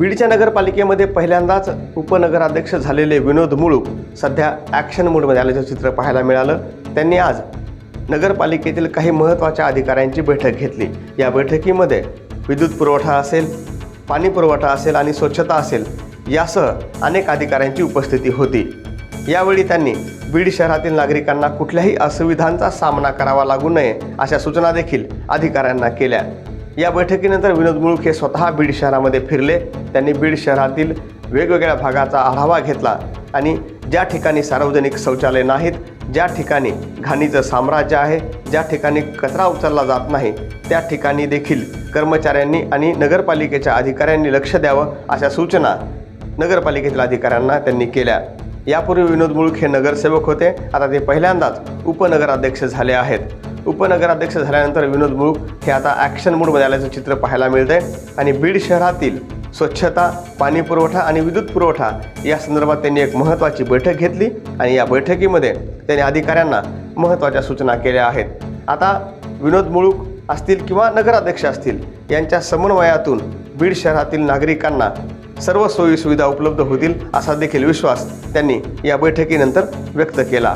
बीडच्या नगरपालिकेमध्ये पहिल्यांदाच उपनगराध्यक्ष झालेले विनोद मुळूक सध्या ॲक्शन मूडमध्ये आल्याचं चित्र पाहायला मिळालं. त्यांनी आज नगरपालिकेतील काही महत्त्वाच्या अधिकाऱ्यांची बैठक घेतली. या बैठकीमध्ये विद्युत पुरवठा असेल पाणी पुरवठा असेल आणि स्वच्छता असेल यासह अनेक अधिकाऱ्यांची उपस्थिती होती. यावेळी त्यांनी बीड शहरातील नागरिकांना कुठल्याही असुविधांचा सामना करावा लागू नये अशा सूचना देखील अधिकाऱ्यांना केल्या. या बैठकीनंतर विनोद मुळूक हे स्वतः बीड शहरामध्ये फिरले. त्यांनी बीड शहरातील वेगवेगळ्या भागाचा आढावा घेतला आणि ज्या ठिकाणी सार्वजनिक शौचालय नाहीत ज्या ठिकाणी घाणीचं साम्राज्य आहे ज्या ठिकाणी कचरा उचलला जात नाही त्या ठिकाणी देखील कर्मचाऱ्यांनी आणि नगरपालिकेच्या अधिकाऱ्यांनी लक्ष द्यावं अशा सूचना नगरपालिकेतील अधिकाऱ्यांना त्यांनी केल्या. यापूर्वी विनोद मुळूक हे नगरसेवक होते. आता ते पहिल्यांदाच उपनगराध्यक्ष झाले आहेत. उपनगराध्यक्ष झाल्यानंतर विनोद मुळूक हे आता ॲक्शन मूडमध्ये आल्याचं चित्र पाहायला मिळतंय. आणि बीड शहरातील स्वच्छता पाणी पुरवठा आणि विद्युत पुरवठा या संदर्भात त्यांनी एक महत्त्वाची बैठक घेतली आणि या बैठकीमध्ये त्यांनी अधिकाऱ्यांना महत्त्वाच्या सूचना केल्या आहेत. आता विनोद मुळूक असतील किंवा नगराध्यक्ष असतील यांच्या समन्वयातून बीड शहरातील नागरिकांना सर्व सोयीसुविधा उपलब्ध होतील असा देखील विश्वास त्यांनी या बैठकीनंतर व्यक्त केला.